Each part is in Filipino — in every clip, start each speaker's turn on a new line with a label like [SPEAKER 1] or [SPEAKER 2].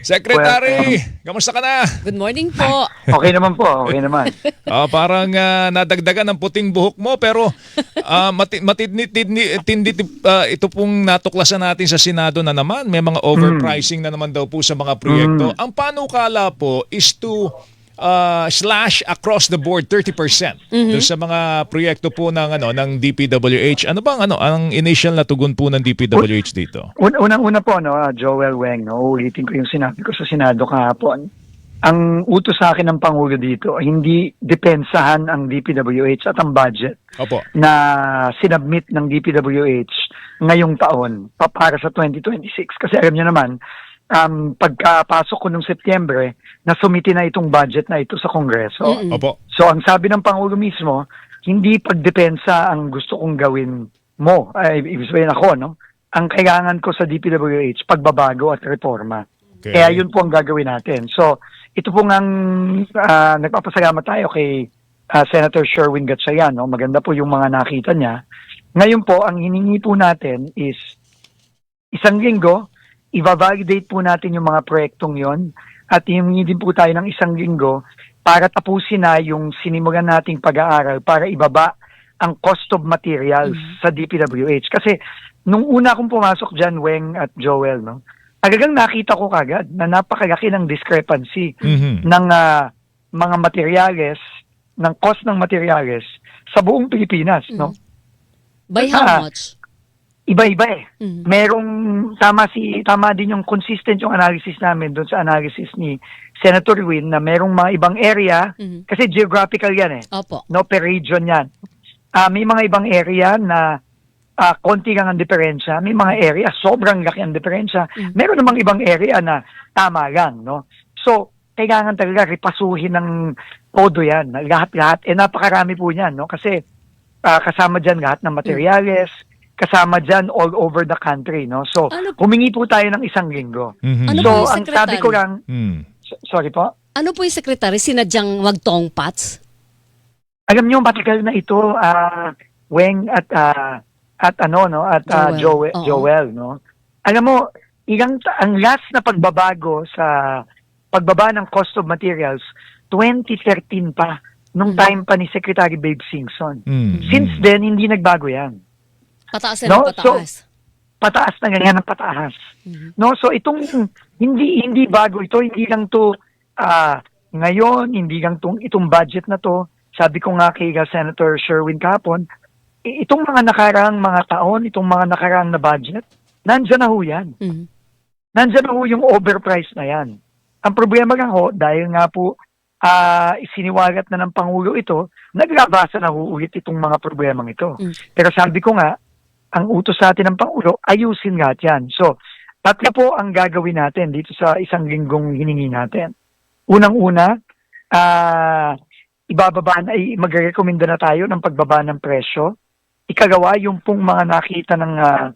[SPEAKER 1] Secretary, kamusta ka na?
[SPEAKER 2] Good morning po.
[SPEAKER 3] Okay naman po, okay naman.
[SPEAKER 1] Ah, parang ah, nadagdagan ng puting buhok mo pero uh, mati, tindi, ah, ito pong natuklasan natin sa Senado na naman. May mga overpricing na naman daw po sa mga proyekto. Ang panukala po is to ah, slash across the board 30% doon sa mga proyekto po ng ano ng DPWH. Ano bang ano ang initial na tugon po ng DPWH dito?
[SPEAKER 3] Un- Unang-una po, no, ah, Joel Weng, no, ulitin ko yung sinabi ko sa Senado kahapon. Ang utos sa akin ng Pangulo dito, hindi depensahan ang DPWH at ang budget
[SPEAKER 1] Opo.
[SPEAKER 3] na sinubmit ng DPWH ngayong taon pa para sa 2026. Kasi alam niyo naman, um, pagkapasok ko nung Setyembre, nasumiti na itong budget na ito sa Kongreso.
[SPEAKER 2] Mm-mm.
[SPEAKER 1] Opo.
[SPEAKER 3] So ang sabi ng Pangulo mismo, hindi pagdepensa ang gusto kong gawin mo, ay ibig sabihin ako, no? Ang kailangan ko sa DPWH, pagbabago at reforma.
[SPEAKER 1] Okay.
[SPEAKER 3] Kaya yun po ang gagawin natin. So, ito po ang ah, nagpapasalamat tayo kay ah, Senator Sherwin Gatchalian. No? Maganda po yung mga nakita niya. Ngayon po, ang hiningi po natin is isang linggo, i-validate po natin yung mga proyektong yon at hihingi din po tayo ng isang linggo para tapusin na yung sinimulan nating pag-aaral para ibaba ang cost of materials sa DPWH. Kasi nung una akong pumasok dyan, Weng at Joel, no, talagang nakita ko kagad na napakalaki ng discrepancy
[SPEAKER 1] Mhm.
[SPEAKER 3] ng ah, mga materyales, ng cost ng materyales sa buong Pilipinas. No?
[SPEAKER 2] By
[SPEAKER 3] Ah.
[SPEAKER 2] how much?
[SPEAKER 3] Iba-iba eh.
[SPEAKER 2] Mhm.
[SPEAKER 3] Merong tama si tama din yung consistent yung analysis namin doon sa analysis ni Senator Win na merong mga ibang area
[SPEAKER 2] Mhm.
[SPEAKER 3] kasi geographical yan eh.
[SPEAKER 2] Opo.
[SPEAKER 3] No per region yan. Ah, may mga ibang area na ah, konti lang ang diferensya. May mga area sobrang laki ang diferensya.
[SPEAKER 2] Mhm.
[SPEAKER 3] Meron namang ibang area na tama lang, no? So, kailangan talaga ripasuhin ng todo yan. Lahat-lahat. Eh, napakarami po yan, no? Kasi ah, kasama dyan lahat ng materyales, kasama dyan all over the country, no? So,
[SPEAKER 2] Ano-
[SPEAKER 3] humingi po tayo ng isang linggo.
[SPEAKER 1] Mhm.
[SPEAKER 2] Ano
[SPEAKER 3] so,
[SPEAKER 2] po yung
[SPEAKER 3] ang sabi ko
[SPEAKER 2] secretary?
[SPEAKER 3] lang, s- sorry po,
[SPEAKER 2] Ano po yung secretary? Sinadyang wagtong pats?
[SPEAKER 3] alam niyo matagal na ito ah Weng at ah, at ano no at ah,
[SPEAKER 2] Joel.
[SPEAKER 3] Joel
[SPEAKER 2] Oo.
[SPEAKER 3] Joel no alam mo ilang ta- ang last na pagbabago sa pagbaba ng cost of materials 2013 pa nung
[SPEAKER 2] Mhm.
[SPEAKER 3] time pa ni Secretary Babe Singson
[SPEAKER 1] Hmm.
[SPEAKER 3] since then hindi nagbago yan
[SPEAKER 2] Pataas
[SPEAKER 3] No,
[SPEAKER 2] na pataas.
[SPEAKER 3] pataas na ganyan ang pataas
[SPEAKER 2] Mhm.
[SPEAKER 3] No, so itong hindi hindi bago ito, hindi lang to ah ngayon, hindi lang tong itong budget na to. Sabi ko nga kay Senator Sherwin kapon, i- itong mga nakaraang mga taon, itong mga nakaraang na budget, nandyan na ho yan.
[SPEAKER 2] Mhm.
[SPEAKER 3] Nandyan na ho yung overpriced na yan. Ang problema lang ho, dahil nga po ah isiniwagat na ng Pangulo ito, naglabasa na ho ulit itong mga problemang ito.
[SPEAKER 2] Mm.
[SPEAKER 3] Pero sabi ko nga, ang utos sa atin ng Pangulo, ayusin lahat yan. So, tatlo po ang gagawin natin dito sa isang linggong hiningi natin. Unang-una, ah ibababa na, ay magre-recommenda na tayo ng pagbaba ng presyo. Ikagawa, yung pong mga nakita ng ah,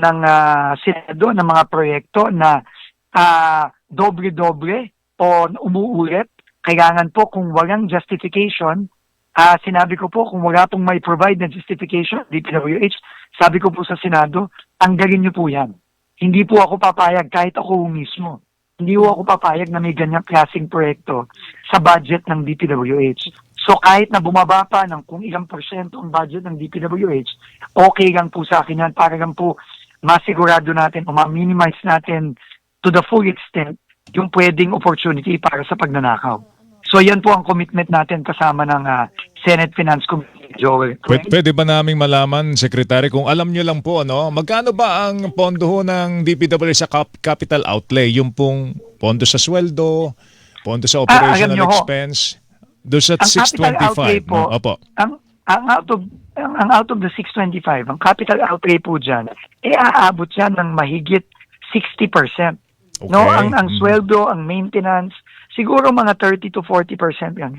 [SPEAKER 3] ng ah, Senado ng mga proyekto na ah, doble-doble o umuulit. Kailangan po kung walang justification, ah sinabi ko po kung wala pong may provide na justification, DPWH, sabi ko po sa Senado, tanggalin niyo po yan. Hindi po ako papayag kahit ako mismo. Hindi po ako papayag na may ganyang klaseng proyekto sa budget ng DPWH. So kahit na bumaba pa ng kung ilang porsyento ang budget ng DPWH, okay lang po sa akin yan para lang po masigurado natin o ma-minimize natin to the full extent yung pwedeng opportunity para sa pagnanakaw. So yan po ang commitment natin kasama ng ah, Senate Finance Committee, Joel.
[SPEAKER 1] Pwede, pwede ba naming malaman, Secretary, kung alam nyo lang po, ano, magkano ba ang pondo ho ng DPWH sa cap- capital outlay? Yung pong pondo sa sweldo, pondo sa operational
[SPEAKER 3] alam nyo ho,
[SPEAKER 1] expense, doon sa
[SPEAKER 3] ang capital outlay
[SPEAKER 1] 625.
[SPEAKER 3] po,
[SPEAKER 1] no? Opo.
[SPEAKER 3] ang, ang out of ang, ang out of the 625, ang capital outlay po dyan, eh aabot yan ng mahigit 60%. No,
[SPEAKER 1] Okay.
[SPEAKER 3] ang ang
[SPEAKER 1] Mm.
[SPEAKER 3] sweldo, ang maintenance, siguro mga 30 to 40% lang.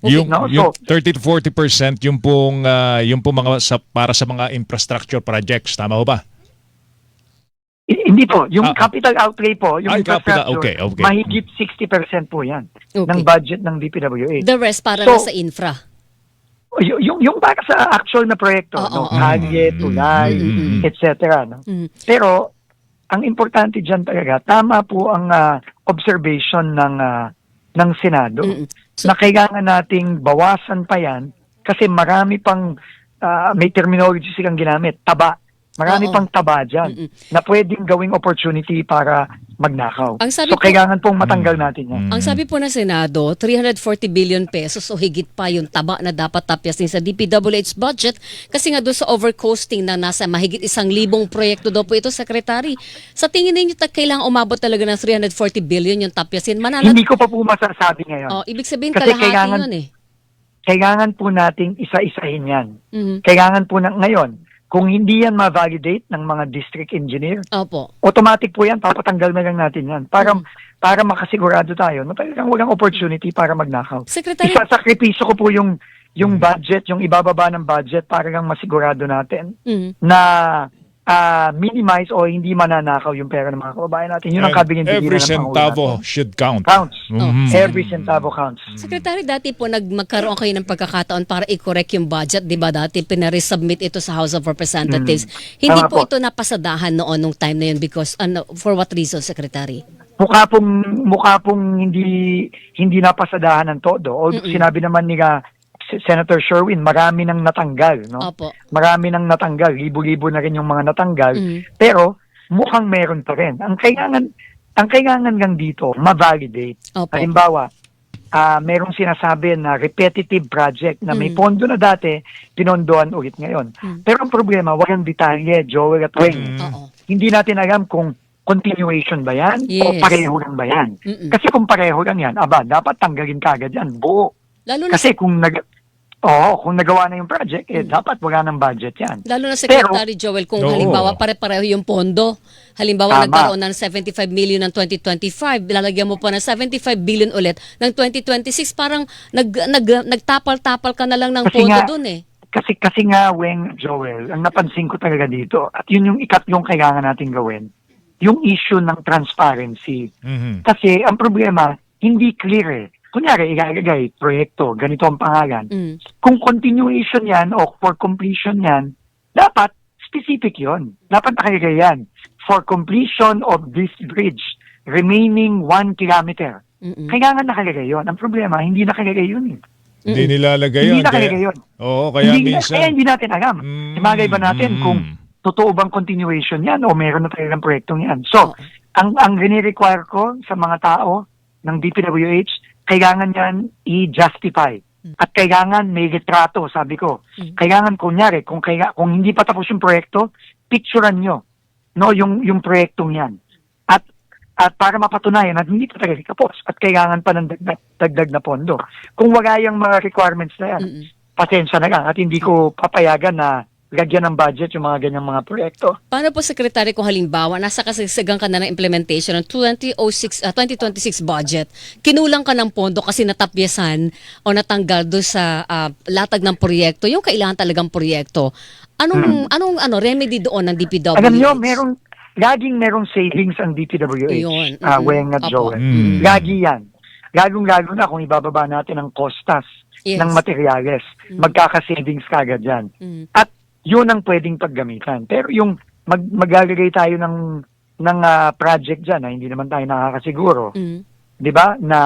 [SPEAKER 1] Yung,
[SPEAKER 3] no?
[SPEAKER 1] yung
[SPEAKER 3] So-
[SPEAKER 1] 30 to 40% yung pong, ah, yung pong mga sa, para sa mga infrastructure projects. Tama ho ba?
[SPEAKER 3] Hindi po, yung
[SPEAKER 1] Ah, ah.
[SPEAKER 3] capital outlay po, yung
[SPEAKER 1] capital,
[SPEAKER 3] infrastructure,
[SPEAKER 1] okay, okay.
[SPEAKER 3] mahigit 60% po yan ng
[SPEAKER 2] Okay.
[SPEAKER 3] budget ng DPWH.
[SPEAKER 2] The rest para
[SPEAKER 3] So,
[SPEAKER 2] na sa infra.
[SPEAKER 3] Y- yung, yung para sa actual na proyekto,
[SPEAKER 2] Oo,
[SPEAKER 3] no?
[SPEAKER 2] oo.
[SPEAKER 3] Kalye,
[SPEAKER 1] Mm,
[SPEAKER 3] tulay,
[SPEAKER 1] mm, mm, mm.
[SPEAKER 3] etc. No?
[SPEAKER 2] Mhm.
[SPEAKER 3] Pero, ang importante diyan talaga, tama po ang ah, observation ng ah, ng Senado
[SPEAKER 2] Mm-mm. So-
[SPEAKER 3] na kailangan nating bawasan pa yan kasi marami pang ah, may terminology silang ginamit, taba. Marami
[SPEAKER 2] Oo.
[SPEAKER 3] pang taba diyan
[SPEAKER 2] Mm-mm.
[SPEAKER 3] na pwedeng gawing opportunity para magnakaw.
[SPEAKER 2] Ang sabi
[SPEAKER 3] so
[SPEAKER 2] po-
[SPEAKER 3] kailangan pong matanggal natin yan.
[SPEAKER 1] Mm.
[SPEAKER 2] Ang sabi po ng Senado, 340 billion pesos o higit pa yung taba na dapat tapyasin sa DPWH budget kasi nga doon sa overcoasting na nasa mahigit isang libong proyekto daw po ito, Secretary. Sa tingin ninyo, ta- kailangan umabot talaga ng 340 billion yung tapyasin? Manalat,
[SPEAKER 3] Hindi ko pa po masasabi ngayon.
[SPEAKER 2] oh, ibig sabihin
[SPEAKER 3] Kasi
[SPEAKER 2] kalahati
[SPEAKER 3] kailangan-
[SPEAKER 2] yun eh.
[SPEAKER 3] Kailangan po nating isa-isahin yan.
[SPEAKER 2] Mhm.
[SPEAKER 3] Kailangan po na ngayon, kung hindi yan ma-validate ng mga district engineer,
[SPEAKER 2] Opo.
[SPEAKER 3] automatic po yan, papatanggal na lang natin yan. Para,
[SPEAKER 2] Mm.
[SPEAKER 3] para makasigurado tayo na talagang walang opportunity para magnakaw.
[SPEAKER 2] Secretary,
[SPEAKER 3] Isasakripisyo ko po yung, yung budget, yung ibababa ng budget para lang masigurado natin
[SPEAKER 2] Mhm.
[SPEAKER 3] na ah, minimize o hindi mananakaw yung pera ng mga kababayan natin. Yun ang kabigin
[SPEAKER 1] every
[SPEAKER 3] ng
[SPEAKER 1] centavo
[SPEAKER 3] natin.
[SPEAKER 1] should count.
[SPEAKER 3] Counts.
[SPEAKER 1] Mhm.
[SPEAKER 3] Every centavo counts.
[SPEAKER 2] Secretary, dati po nag magkaroon kayo ng pagkakataon para i-correct yung budget, 'di ba? Dati pinaresubmit ito sa House of Representatives. Hindi
[SPEAKER 3] Tama
[SPEAKER 2] po,
[SPEAKER 3] po.
[SPEAKER 2] ito napasadahan noon nung time na yun because ano for what reason, Secretary?
[SPEAKER 3] mukha pong mukha pong hindi hindi napasadahan ng todo. Although sinabi naman ni S- Senator Sherwin, marami nang natanggal, no?
[SPEAKER 2] Opo.
[SPEAKER 3] Marami nang natanggal, libo-libo na rin yung mga natanggal.
[SPEAKER 2] Mhm.
[SPEAKER 3] Pero mukhang meron pa rin. Ang kailangan ang kailangan lang dito, ma-validate.
[SPEAKER 2] Opo.
[SPEAKER 3] Halimbawa, ah merong sinasabi na repetitive project na may
[SPEAKER 2] Mm.
[SPEAKER 3] pondo na dati, pinondoan ulit ngayon.
[SPEAKER 2] Mm.
[SPEAKER 3] Pero ang problema, walang detalye, Joel at Wayne.
[SPEAKER 1] Mm.
[SPEAKER 3] Hindi natin alam kung continuation ba yan o
[SPEAKER 2] Yes.
[SPEAKER 3] pareho lang ba yan.
[SPEAKER 2] Mm-mm.
[SPEAKER 3] Kasi kung pareho lang yan, aba, dapat tanggalin kagad yan, buo.
[SPEAKER 2] Lalo na
[SPEAKER 3] Kasi kung nag Oo, kung nagawa na yung project, eh,
[SPEAKER 2] Mm.
[SPEAKER 3] dapat wala ng budget yan.
[SPEAKER 2] Lalo na Secretary Joel, kung
[SPEAKER 1] Oo.
[SPEAKER 2] halimbawa pare-pareho yung pondo, halimbawa
[SPEAKER 3] Tama.
[SPEAKER 2] nagkaroon ng 75 million ng 2025, lalagyan mo pa ng 75 billion ulit ng 2026, parang nag, nag, nagtapal-tapal ka na lang ng
[SPEAKER 3] Kasi
[SPEAKER 2] pondo
[SPEAKER 3] nga-
[SPEAKER 2] dun eh.
[SPEAKER 3] Kasi kasi nga, Weng, Joel, ang napansin ko talaga dito, at yun yung ikatlong kailangan natin gawin, yung issue ng transparency.
[SPEAKER 1] Mhm.
[SPEAKER 3] Kasi ang problema, hindi clear eh. Kunyari, ilalagay, proyekto, ganito ang pangalan.
[SPEAKER 2] Mm.
[SPEAKER 3] Kung continuation yan o for completion yan, dapat specific yon. Dapat nakalagay yan. For completion of this bridge, remaining one kilometer.
[SPEAKER 2] Mm-mm.
[SPEAKER 3] Kailangan nakalagay yon. Ang problema, hindi nakalagay yun. eh.
[SPEAKER 1] Hindi nilalagay
[SPEAKER 3] Hindi
[SPEAKER 1] yun.
[SPEAKER 3] nakalagay yun.
[SPEAKER 1] Oo, kaya
[SPEAKER 3] hindi,
[SPEAKER 1] minsan.
[SPEAKER 3] Kaya hindi natin alam.
[SPEAKER 1] Mm,
[SPEAKER 3] Imagay ba natin
[SPEAKER 1] mm.
[SPEAKER 3] kung totoo bang continuation yan o meron na talagang proyektong yan. So,
[SPEAKER 2] Oo.
[SPEAKER 3] ang ang require ko sa mga tao ng DPWH, kailangan yan i-justify. At kailangan may retrato, sabi ko.
[SPEAKER 2] Mm.
[SPEAKER 3] Kailangan kunyari, kung, kaya, kung hindi pa tapos yung proyekto, picturean nyo no, yung, yung proyektong yan. At at para mapatunayan na hindi pa talaga tapos at kailangan pa ng dagdag, dagdag na pondo. Kung wala yung mga requirements na yan,
[SPEAKER 2] Mm-mm.
[SPEAKER 3] pasensya na lang at hindi ko papayagan na lagyan ng budget yung mga ganyang mga proyekto.
[SPEAKER 2] Paano po, Secretary, kung halimbawa, nasa kasagsagan ka na ng implementation ng 2006, ah, 2026 budget, kinulang ka ng pondo kasi natapyasan o natanggal doon sa ah, latag ng proyekto, yung kailangan talagang proyekto. Anong, anong ano, remedy doon ng DPWH?
[SPEAKER 3] Hmm. Alam nyo, merong, laging merong savings ang DPWH,
[SPEAKER 2] Yun,
[SPEAKER 3] ah,
[SPEAKER 2] mm.
[SPEAKER 3] Weng at. Joel.
[SPEAKER 1] Mm.
[SPEAKER 3] Lagi yan. Lalong-lalo na kung ibababa natin ang costas
[SPEAKER 2] Yes.
[SPEAKER 3] ng materyales.
[SPEAKER 2] Mm.
[SPEAKER 3] Magkaka-savings kagad yan.
[SPEAKER 2] Mm.
[SPEAKER 3] At yun ang pwedeng paggamitan. Pero yung mag maglalagay tayo ng ng ah, project diyan na hindi naman tayo nakakasiguro,
[SPEAKER 2] Mm.
[SPEAKER 3] 'di ba? Na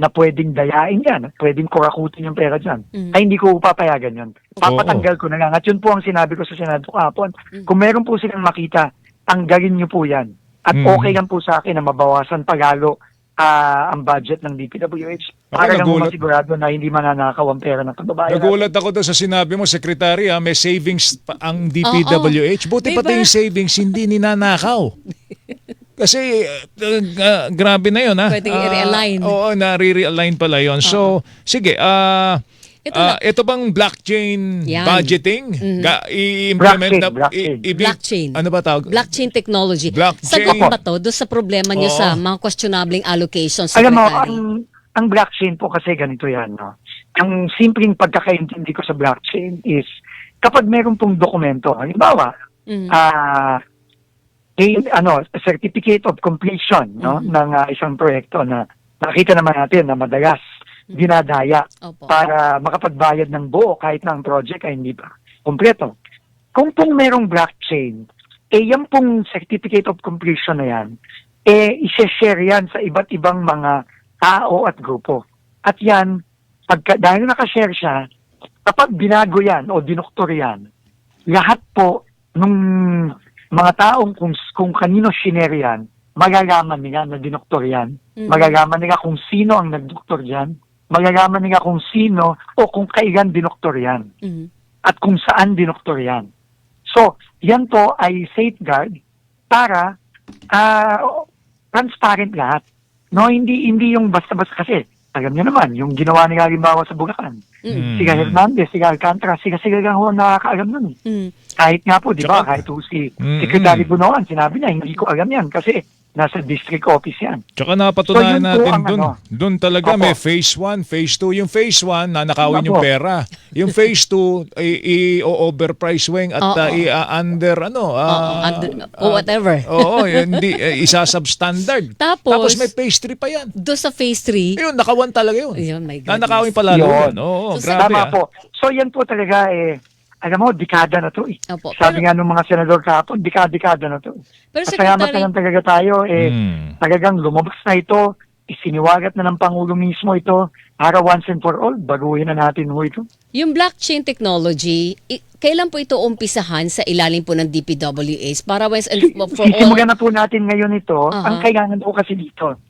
[SPEAKER 3] na pwedeng dayain yan, pwedeng kurakutin yung pera dyan.
[SPEAKER 2] Mm.
[SPEAKER 3] Ay hindi ko papayagan yun. Papatanggal ko na lang. At yun po ang sinabi ko sa Senado kahapon.
[SPEAKER 2] Mm.
[SPEAKER 3] Kung meron po silang makita, tanggalin niyo po yan. At
[SPEAKER 1] Mm.
[SPEAKER 3] okay lang po sa akin na mabawasan pagalo ah, ang budget ng DPWH.
[SPEAKER 1] Ako
[SPEAKER 3] Para lang
[SPEAKER 1] nagulat.
[SPEAKER 3] masigurado na hindi mananakaw ang pera ng kababayan.
[SPEAKER 1] Nagulat ako doon sa sinabi mo, Secretary, ah, may savings pa ang DPWH. Buti
[SPEAKER 2] Diba?
[SPEAKER 1] pati yung savings hindi ninanakaw. Kasi uh, uh, grabe na yun ha.
[SPEAKER 2] Pwedeng
[SPEAKER 1] Ah,
[SPEAKER 2] i-realign.
[SPEAKER 1] oo, na-re-realign pala yun. So, sige, ah
[SPEAKER 2] Ito
[SPEAKER 1] ah,
[SPEAKER 2] na.
[SPEAKER 1] ito bang blockchain
[SPEAKER 2] Yan.
[SPEAKER 1] budgeting?
[SPEAKER 2] Mhm.
[SPEAKER 1] Ga, i-implement
[SPEAKER 3] Blockchain,
[SPEAKER 1] na
[SPEAKER 3] blockchain.
[SPEAKER 1] i- i-
[SPEAKER 2] Blockchain.
[SPEAKER 1] Ano ba tawag?
[SPEAKER 2] Blockchain technology.
[SPEAKER 1] Blockchain.
[SPEAKER 2] Sagot ba to doon sa problema nyo
[SPEAKER 1] Oo.
[SPEAKER 2] sa mga questionabling allocations,
[SPEAKER 3] Alam mo,
[SPEAKER 2] Secretary?
[SPEAKER 3] ang, ang blockchain po kasi ganito yan. No? Ang simpleng pagkakaintindi ko sa blockchain is kapag meron pong dokumento, halimbawa,
[SPEAKER 2] Mm.
[SPEAKER 3] ah eh, ano, certificate of completion no,
[SPEAKER 2] Mhm.
[SPEAKER 3] ng ah, isang proyekto na nakita naman natin na madalas dinadaya
[SPEAKER 2] Opo.
[SPEAKER 3] para makapagbayad ng buo kahit na ang project ay hindi pa kompleto. Kung pong merong blockchain, eh yan pong certificate of completion na yan, eh isi-share yan sa iba't ibang mga tao at grupo. At yan, pagka, dahil nakashare siya, kapag binago yan o dinoktor yan, lahat po nung mga taong kung, kung kanino shinare yan, magagaman nila na dinoktor yan.
[SPEAKER 2] Mhm.
[SPEAKER 3] Magagaman nila kung sino ang nagdoktor yan. Magagaman nila kung sino o kung kailan dinoktor yan
[SPEAKER 2] Mhm.
[SPEAKER 3] at kung saan dinoktor yan. So, yan po ay safeguard para ah, transparent lahat. No, hindi hindi yung basta-basta kasi alam niyo naman, yung ginawa nila halimbawa sa Bulacan.
[SPEAKER 2] Mhm.
[SPEAKER 3] Si Hernandez, si Alcantara, sila sila lang ho ang nakakaalam nun.
[SPEAKER 2] Mhm.
[SPEAKER 3] Kahit nga po, di ba, kahit po si
[SPEAKER 1] Mm-mm.
[SPEAKER 3] Secretary Bunoan, sinabi niya, hindi ko alam yan kasi nasa district office yan.
[SPEAKER 1] Tsaka napatunayan
[SPEAKER 3] So, yun po
[SPEAKER 1] natin
[SPEAKER 3] ang
[SPEAKER 1] dun.
[SPEAKER 3] ano.
[SPEAKER 1] Dun talaga
[SPEAKER 3] Opo.
[SPEAKER 1] may phase 1, phase 2. Yung phase 1, nanakawin yung pera. Yung phase 2, i-overprice wing at uh, i-under, ano,
[SPEAKER 2] Oo,
[SPEAKER 1] ah,
[SPEAKER 2] under- o whatever.
[SPEAKER 1] Oo, hindi, eh, isa-substandard.
[SPEAKER 2] Tapos,
[SPEAKER 1] Tapos may phase 3 pa yan.
[SPEAKER 2] do sa phase 3,
[SPEAKER 1] Yun, nakawan talaga yun.
[SPEAKER 2] Ayun, my goodness.
[SPEAKER 1] Nanakawin pala
[SPEAKER 3] Yun.
[SPEAKER 1] yun. Oo,
[SPEAKER 2] So,
[SPEAKER 1] grabe
[SPEAKER 3] Tama
[SPEAKER 1] ah.
[SPEAKER 3] po. So yan po talaga eh, alam mo, dekada na to eh.
[SPEAKER 2] Opo.
[SPEAKER 3] Sabi
[SPEAKER 2] Pero,
[SPEAKER 3] nga nung mga senador kahapon, dekada-dekada na to.
[SPEAKER 2] pero
[SPEAKER 3] Pasalamat
[SPEAKER 2] Secretary,
[SPEAKER 3] na talaga tayo eh,
[SPEAKER 1] Hmm.
[SPEAKER 3] talagang lumabas na ito, isiniwagat na ng Pangulo mismo ito, para once and for all, baguhin na natin ho ito.
[SPEAKER 2] yung blockchain technology, i- kailan po ito umpisahan sa ilalim po ng DPWH para once and for all?
[SPEAKER 3] Sisimulan na po natin ngayon ito.
[SPEAKER 2] Aha.
[SPEAKER 3] Ang kailangan po kasi dito,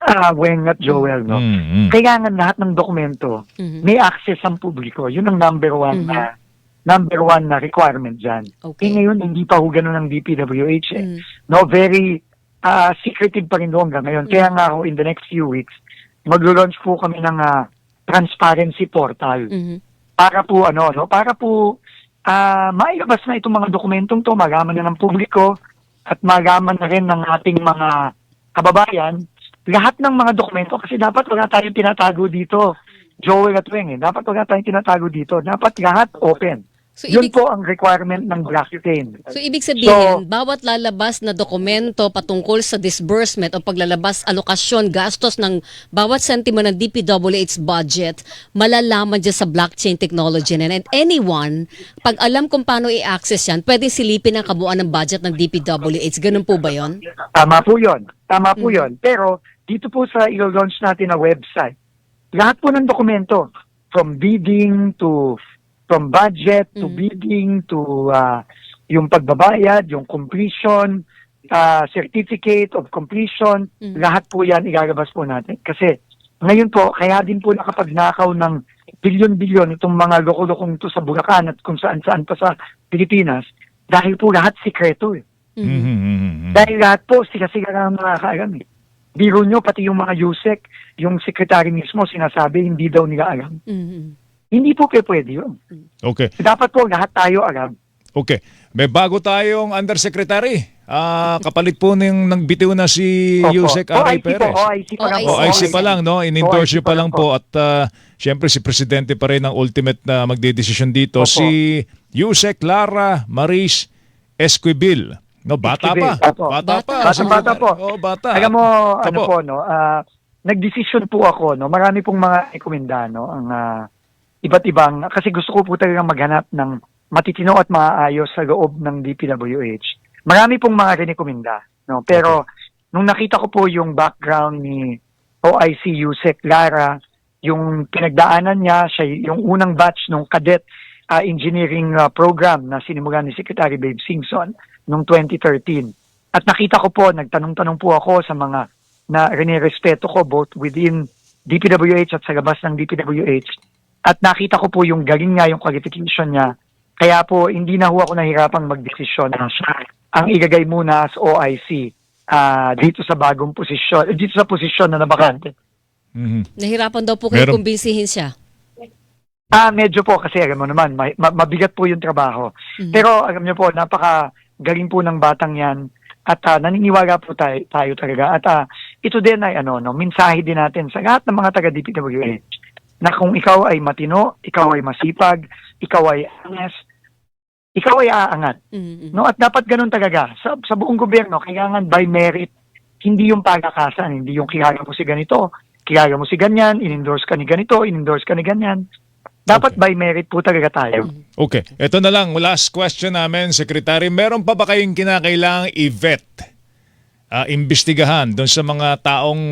[SPEAKER 3] ah, Weng at Joel, no?
[SPEAKER 1] Hmm, hmm.
[SPEAKER 3] Kailangan lahat ng dokumento,
[SPEAKER 2] Mhm.
[SPEAKER 3] may access ang publiko. Yun ang number one
[SPEAKER 2] Mhm.
[SPEAKER 3] na number one na requirement dyan.
[SPEAKER 2] Okay.
[SPEAKER 3] Eh ngayon, hindi pa ho ganun ang DPWH eh.
[SPEAKER 2] Mhm.
[SPEAKER 3] No, very ah, secretive pa rin ho hanggang ngayon. Kaya nga ho, in the next few weeks, maglo-launch po kami ng ah, transparency portal.
[SPEAKER 2] Mhm.
[SPEAKER 3] Para po, ano, no, para po ah mailabas na itong mga dokumentong to, magaman na ng publiko at magaman na rin ng ating mga kababayan lahat ng mga dokumento kasi dapat wala tayong tinatago dito. Joel at Weng, eh. dapat wala tayong tinatago dito. Dapat lahat open.
[SPEAKER 2] So,
[SPEAKER 3] Yun
[SPEAKER 2] ibig,
[SPEAKER 3] po ang requirement ng blockchain.
[SPEAKER 2] so, ibig sabihin,
[SPEAKER 3] So-
[SPEAKER 2] bawat lalabas na dokumento patungkol sa disbursement o paglalabas alokasyon, gastos ng bawat sentimo ng DPWH budget, malalaman dyan sa blockchain technology yan. And anyone, pag alam kung paano i-access yan, pwede silipin ang kabuuan ng budget ng DPWH. Ganun po ba yon?
[SPEAKER 3] Tama po yun. Tama po
[SPEAKER 2] Mm.
[SPEAKER 3] yun. Pero dito po sa ilo-launch natin na website, lahat po ng dokumento, from bidding to from budget to
[SPEAKER 2] Mm.
[SPEAKER 3] bidding to ah, yung pagbabayad, yung completion, ah, certificate of completion,
[SPEAKER 2] Mm.
[SPEAKER 3] lahat po yan ilalabas po natin. Kasi ngayon po, kaya din po nakapagnakaw ng bilyon-bilyon itong mga loko-lokong to sa Bulacan at kung saan-saan pa sa Pilipinas dahil po lahat sikreto eh.
[SPEAKER 1] Hmm, hmm, hmm, hmm, hmm.
[SPEAKER 3] Dahil lahat po, sila-sila lang ang nakakaalam eh. Biro nyo, pati yung mga USEC, yung secretary mismo, sinasabi, hindi daw nila alam.
[SPEAKER 2] Mhm.
[SPEAKER 3] Hindi po kayo pwede yun.
[SPEAKER 1] Okay.
[SPEAKER 3] Dapat po, lahat tayo alam.
[SPEAKER 1] Okay. May bago tayong undersecretary. Ah, kapalit po ng nang bitiw na si
[SPEAKER 3] Opo.
[SPEAKER 1] Yusek Aray
[SPEAKER 3] OIC po,
[SPEAKER 1] Perez.
[SPEAKER 3] OIC pa lang
[SPEAKER 2] OIC.
[SPEAKER 3] po.
[SPEAKER 1] O IC pa lang, no? In-endorse nyo pa lang po. At ah, syempre si Presidente pa rin ang ultimate na magdedesisyon dito.
[SPEAKER 3] Opo.
[SPEAKER 1] Si Yusek Lara Maris Esquibil. No, bata
[SPEAKER 3] Esquivel,
[SPEAKER 1] pa.
[SPEAKER 3] opo.
[SPEAKER 1] Bata pa.
[SPEAKER 2] Bata,
[SPEAKER 1] Sige,
[SPEAKER 3] bata po.
[SPEAKER 1] Oo, bata.
[SPEAKER 3] Alam mo, ano
[SPEAKER 1] Opo.
[SPEAKER 3] po, no, ah, nagdesisyon po ako, no, marami pong mga rekomenda, no, ang ah, iba't ibang, kasi gusto ko po talagang maghanap ng matitino at maayos sa loob ng DPWH. Marami pong mga rekomenda, no, pero nung nakita ko po yung background ni OIC Yusek Lara, yung pinagdaanan niya, siya yung unang batch nung cadet ah, engineering ah, program na sinimulan ni Secretary Babe Singson noong 2013. At nakita ko po, nagtanong-tanong po ako sa mga na rinirespeto ko both within DPWH at sa labas ng DPWH. At nakita ko po yung galing niya, yung qualification niya. Kaya po, hindi na ho ako nahirapang magdesisyon na siya ang ilagay muna as OIC ah, dito sa bagong posisyon, eh, dito sa posisyon na nabakante.
[SPEAKER 1] Mhm.
[SPEAKER 2] Nahirapan daw po kayo kumbinsihin siya.
[SPEAKER 3] Ah, medyo po kasi alam mo naman, ma- ma- mabigat po yung trabaho.
[SPEAKER 2] Mhm.
[SPEAKER 3] Pero alam niyo po, napaka galing po ng batang 'yan at ah, naniniwala po tayo, tayo talaga. At ah, ito din ay ano, no, mensahe din natin sa lahat ng mga taga DPWH na kung ikaw ay matino, ikaw ay masipag, ikaw ay honest, ikaw ay aangat.
[SPEAKER 2] Mhm.
[SPEAKER 3] No, at dapat ganun talaga. Sa, sa buong gobyerno, kailangan by merit, hindi yung pagkakasan, hindi yung kilala mo si ganito, kilala mo si ganyan, in-endorse ka ni ganito, in-endorse ka ni ganyan. Dapat
[SPEAKER 1] Okay.
[SPEAKER 3] by merit po talaga tayo.
[SPEAKER 1] Okay, ito na lang, last question namin, Secretary. Meron pa ba kayong kinakailangang i-vet, ah, imbestigahan doon sa mga taong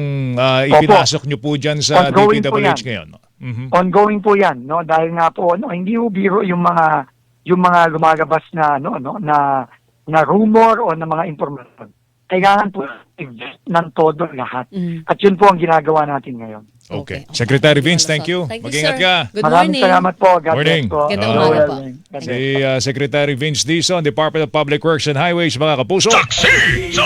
[SPEAKER 1] ah,
[SPEAKER 3] Opo.
[SPEAKER 1] ipinasok nyo po dyan sa
[SPEAKER 3] Ongoing
[SPEAKER 1] DPWH ngayon? Mhm.
[SPEAKER 3] Ongoing po 'yan, no? Dahil nga po no, hindi ho biro yung mga yung mga lumagabas na no, no, na na rumor o na mga impormasyon. Kailangan po ng todo lahat.
[SPEAKER 2] Mm.
[SPEAKER 3] At yun po ang ginagawa natin ngayon.
[SPEAKER 1] Okay.
[SPEAKER 2] Okay.
[SPEAKER 1] Secretary Vince, thank you.
[SPEAKER 2] Thank you,
[SPEAKER 1] Mag-ingat
[SPEAKER 2] sir.
[SPEAKER 1] ka.
[SPEAKER 2] Good
[SPEAKER 3] Maraming
[SPEAKER 2] morning.
[SPEAKER 3] salamat po. God
[SPEAKER 1] Morning.
[SPEAKER 3] po.
[SPEAKER 2] Gandang
[SPEAKER 1] umaga
[SPEAKER 2] po.
[SPEAKER 1] Si ah, Secretary Vince Dizon, Department of Public Works and Highways, mga kapuso.
[SPEAKER 4] Sa